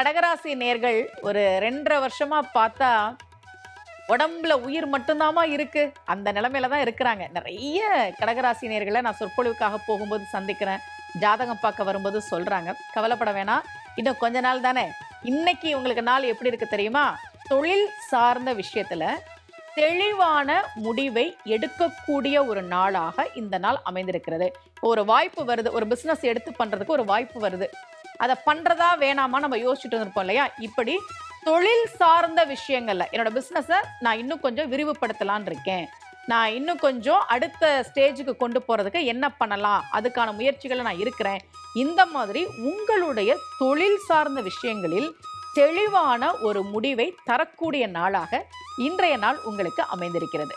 கடகராசி நேர்கள் ஒரு ரெண்டரை வருஷமா பார்த்தா உடம்புல உயிர் மட்டும்தாமா இருக்கு. அந்த நிலைமையில தான் இருக்கிறாங்க. நிறைய கடகராசி நேர்களை நான் சொற்பொழிவுக்காக போகும்போது சந்திக்கிறேன். ஜாதகம் பார்க்க வரும்போது சொல்றாங்க. கவலைப்பட வேணாம். இன்னும் கொஞ்ச நாள் தானே. இன்னைக்கு உங்களுக்கு நாள் எப்படி இருக்கு தெரியுமா? தொழில் சார்ந்த விஷயத்துல தெளிவான முடிவை எடுக்கக்கூடிய ஒரு நாளாக இந்த நாள் அமைந்திருக்கிறது. ஒரு வாய்ப்பு வருது. ஒரு பிசினஸ் எடுத்து பண்றதுக்கு ஒரு வாய்ப்பு வருது. அதை பண்ணுறதா வேணாமா நம்ம யோசிச்சுட்டு இருப்போம் இல்லையா? இப்படி தொழில் சார்ந்த விஷயங்கள்ல என்னோட பிஸ்னஸை நான் இன்னும் கொஞ்சம் விரிவுபடுத்தலான் இருக்கேன். நான் இன்னும் கொஞ்சம் அடுத்த ஸ்டேஜுக்கு கொண்டு போகிறதுக்கு என்ன பண்ணலாம்? அதுக்கான முயற்சிகளை நான் இருக்கிறேன். இந்த மாதிரி உங்களுடைய தொழில் சார்ந்த விஷயங்களில் தெளிவான ஒரு முடிவை தரக்கூடிய நாளாக இன்றைய நாள் உங்களுக்கு அமைந்திருக்கிறது.